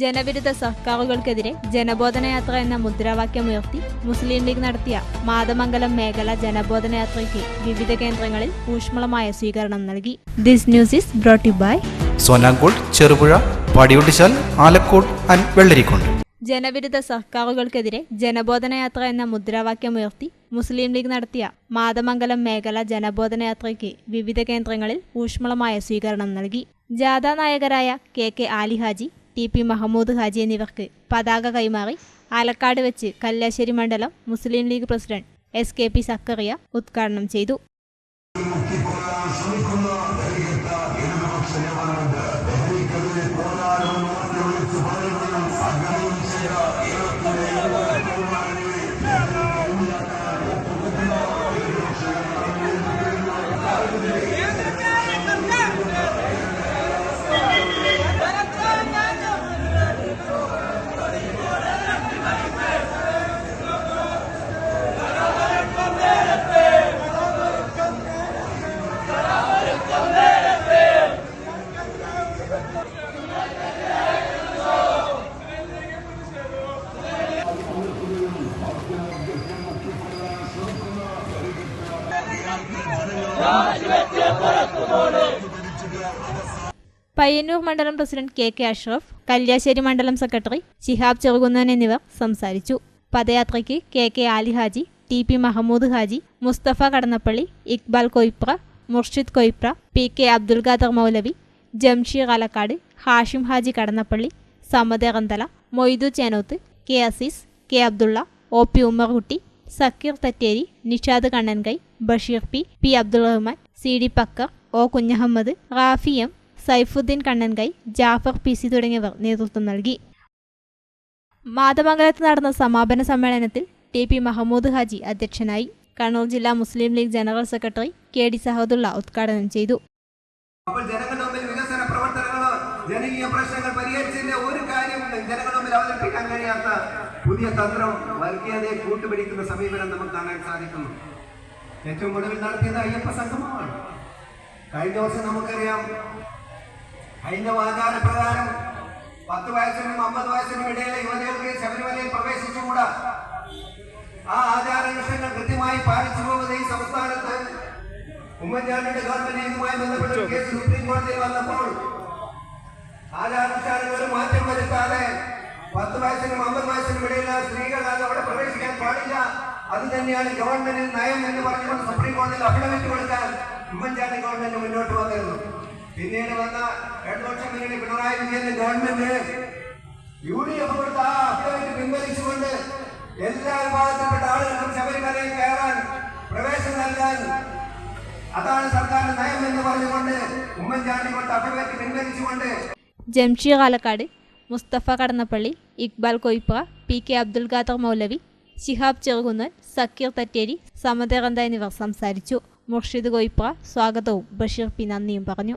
ജനവിരുദ്ധ സർക്കാരുകൾക്കെതിരെ ജനബോധനയാത്ര എന്ന മുദ്രാവാക്യം ഉയർത്തി മുസ്ലിം ലീഗ് നടത്തിയ മാതമംഗലം മേഖല ജനബോധനയാത്രയ്ക്ക് വിവിധ കേന്ദ്രങ്ങളിൽ ഊഷ്മളമായ സ്വീകരണം നൽകി. This news is brought you by സോനാങ്കോട് Cherupuzha Padiyottuchal Alakode and Vellarikundu. ജനവിരുദ്ധ സർക്കാരുകൾക്കെതിരെ ജനബോധനയാത്ര എന്ന മുദ്രാവാക്യം ഉയർത്തി മുസ്ലിം ലീഗ് നടത്തിയ മാതമംഗലം മേഖല ജനബോധനയാത്രയ്ക്ക് വിവിധ കേന്ദ്രങ്ങളിൽ ഊഷ്മളമായ സ്വീകരണം നൽകി. ജാഥാ നായകരായ K K Ali Haji T P Mahmood Haji എന്നിവർക്ക് പതാക കൈമാറി ആലക്കാട് വെച്ച് കല്യാശ്ശേരി മണ്ഡലം Muslim League president S K P Zakariya ഉദ്ഘാടനം ചെയ്തു. പയ്യന്നൂർ മണ്ഡലം president K K Ashraf Kalliasseri മണ്ഡലം സെക്രട്ടറി ശിഹാബ് ചെറുകുന്നൻ എന്നിവർ സംസാരിച്ചു. പദയാത്രയ്ക്ക് K K Ali Haji T P Mahmood Haji Mustafa Kadannappally Iqbal Koipra Murshid Koipra P K Abdul Khader Moulavi Jamsheer Alakode Hashim Haji Kadannappally Samad Ranthala Moidu Chenoth K Azeez K Abdulla O P Ummerkutty Zakir Thatteri Nishad Kannankai Basheer P P Abdul Rahman C D Pakkar O Kunhahammed Rafi M Saifudheen Kannankai Jafar P C തുടങ്ങിയവർ നേതൃത്വം നൽകി. മാതമംഗലത്ത് നടന്ന സമാപന സമ്മേളനത്തിൽ T P Mahmood Haji അധ്യക്ഷനായി കണ്ണൂർ ജില്ലാ Muslim League general secretary K D Sahadulla ഉദ്ഘാടനം ചെയ്തു. വികസന ജനകീയ പ്രശ്നങ്ങൾ പരിഹരിച്ചതിന്റെ ഒരു കാര്യം ജനങ്ങളുടെ അവതരിപ്പിക്കാൻ കഴിയാത്ത പുതിയ തന്ത്രം വർഗീയതയെ കൂട്ടുപിടിക്കുന്ന സമീപനം നമുക്ക് കാണാൻ സാധിക്കുന്നു. ഏറ്റവും ഒടുവിൽ നടത്തിയത് അയ്യപ്പ സംഗമമാണ്. കഴിഞ്ഞ വർഷം നമുക്കറിയാം ഹൈന്ദവ ആചാര പ്രകാരം പത്ത് വയസ്സിനും അമ്പത് വയസ്സിനും ഇടയിലെ യുവതികൾക്ക് ശബരിമലയിൽ പ്രവേശിച്ചുകൂടാ. ആ ആചാരാനുഷ്ഠങ്ങൾ കൃത്യമായി പാലിച്ചു പോകുന്ന ഈ സംസ്ഥാനത്ത് ഉമ്മൻചാണ്ടിയുടെ ഗവൺമെന്റ് ഇതുമായി ബന്ധപ്പെട്ട കേസ് സുപ്രീം കോടതിയിൽ വന്നപ്പോൾ ആചാരാനുഷ്ഠാനങ്ങൾ ഒരു മാറ്റം വരുത്താതെ പത്ത് വയസ്സിനും അമ്പത് വയസ്സിനും ഇടയിലുള്ള സ്ത്രീകൾ അത് അവിടെ പ്രവേശിക്കാൻ പാടില്ല. അത് തന്നെയാണ് ഗവൺമെന്റിന്റെ നയം എന്ന് പറഞ്ഞുകൊണ്ട് സുപ്രീം കോടതിയിൽ അഭിനമിച്ചു കൊടുക്കാൻ ഉമ്മൻചാണ്ടി ഗവൺമെന്റ് മുന്നോട്ട് വന്നിരുന്നു പിന്നീട് വന്ന ഇടതുപക്ഷ മുന്നണി പിണറായി വിജയന്റെ ഗവൺമെന്റ് യു ഡി എഫ് കൊടുത്ത ആ അഭിനമിച്ച് പിൻവലിച്ചുകൊണ്ട് എല്ലാ വിഭാഗത്തിൽപ്പെട്ട ആളുകൾക്കും ശബരിമലയിൽ കയറാൻ പ്രവേശനം നൽകാൻ അതാണ് സർക്കാരിന്റെ നയം എന്ന് പറഞ്ഞുകൊണ്ട് ഉമ്മൻചാണ്ടി കൊടുത്ത അഭിനയിച്ച് പിൻവലിച്ചുകൊണ്ട് ജംഷി കാലക്കാട് മുസ്തഫ കടന്നപ്പള്ളി ഇക്ബാൽ കൊയ്പ്പ പി കെ അബ്ദുൽ ഖാദർ മൗലവി ശിഹാബ് ചെറുകുന്നൻ സക്കീർ തറ്റേരി സമതേറന്ത എന്നിവർ സംസാരിച്ചു. മുർഷിദ് കൊയ്പ്ര സ്വാഗതവും. ബഷീർ പി നന്ദിയും പറഞ്ഞു.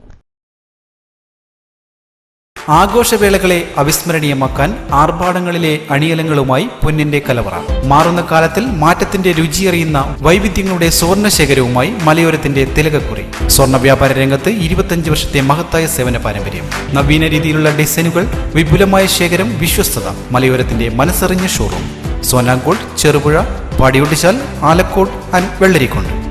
ആഘോഷവേളകളെ അവിസ്മരണീയമാക്കാൻ ആർഭാടങ്ങളിലെ അണിയലങ്ങളുമായി പൊന്നിന്റെ കലവറ. മാറുന്ന കാലത്തിൽ മാറ്റത്തിന്റെ രുചിയറിയുന്ന വൈവിധ്യങ്ങളുടെ സ്വർണ ശേഖരവുമായി മലയോരത്തിന്റെ തിലകക്കുറി. സ്വർണ വ്യാപാര രംഗത്ത് ഇരുപത്തഞ്ച് വർഷത്തെ മഹത്തായ സേവന പാരമ്പര്യം. നവീന രീതിയിലുള്ള ഡിസൈനുകൾ വിപുലമായ ശേഖരം വിശ്വസ്തത മലയോരത്തിന്റെ മനസ്സറിഞ്ഞ ഷോറൂം സോനാങ്കോട് ചെറുപുഴ പടിയുട്ടിശാൽ ആലക്കോട് ആൻഡ് വെള്ളരിക്കുണ്ട്.